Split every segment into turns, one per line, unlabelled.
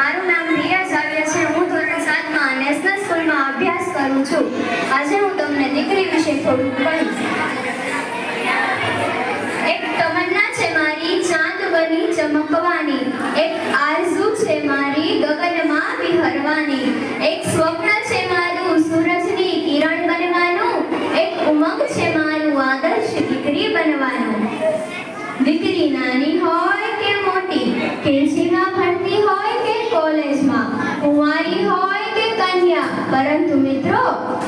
મારું નામ રિયા જાવ્યા છે. હું ધોરણ સાતમાં નેશનલ સ્કૂલમાં અભ્યાસ કરું છું. આજે હું તમને દીકરી વિશે થોડું કહીશ. એક તમન્ના છે મારી, ચાંદ બની ચમકવાની. એક આરઝુ છે મારી, ગગનમાં વિહરવાની. એક સ્વપ્ન છે મારું, સૂરજની કિરણ બનવાનું. એક ઉમંગ છે પરંતુ મિત્રો,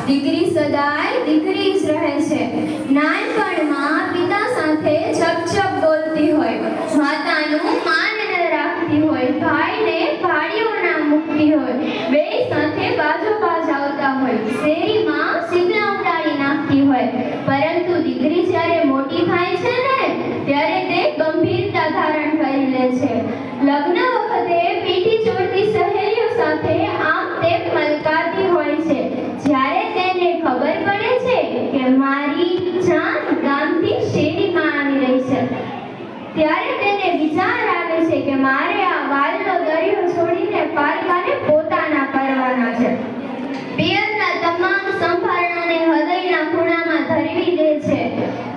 દીકરી સદાય દીકરી જ રહે છે. નાનપણમાં પિતા સાથે ઝપઝપ બોલતી હોય. માતાનું માન ન રાખતી હોય ભાઈને ભાડીઓ ના મૂકતી હોય બે સાથે બાજુ બાજ આવતા હોય શેરીમાં સિગ્નલ ઉડાડી નાખતી હોય પરંતુ દીકરી જ્યારે મોટી થાય છે ને ત્યારે તે ગંભીરતા ધારણ કરી લે છે લગ્ન વખતે પીઠી ચોડતી સહેલીઓ સાથે આમ તેમ મલકાતી હોય છે જ્યારે તેને ખબર પડે છે કે મારી જાન ગામથી શેરીમાં આવી રહી છે ત્યારે તેને વિચાર આવે છે કે મારે આ વાલનો દરિયો છોડીને પારકાને પોતાના કરવાના છે. પિયરના તમામ સંભારણાને હૃદયના ખૂણામાં ધરવી દે છે.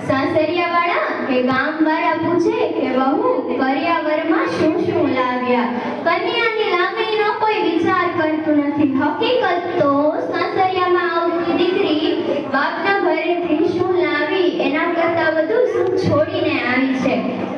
સાસરિયાવાળા કે ગામવાળા પૂછે કે વહુ, કરિયાવરમાં શું શું લાવ્યા કન્યાની લાગણીનો કોઈ વિચાર કરતું નથી. હકીકત તો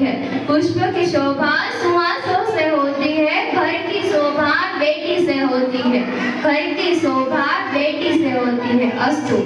है पुष्प की शोभा सुहासों से होती है घर की शोभा बेटी से होती है घर की शोभा बेटी से होती है अस्तु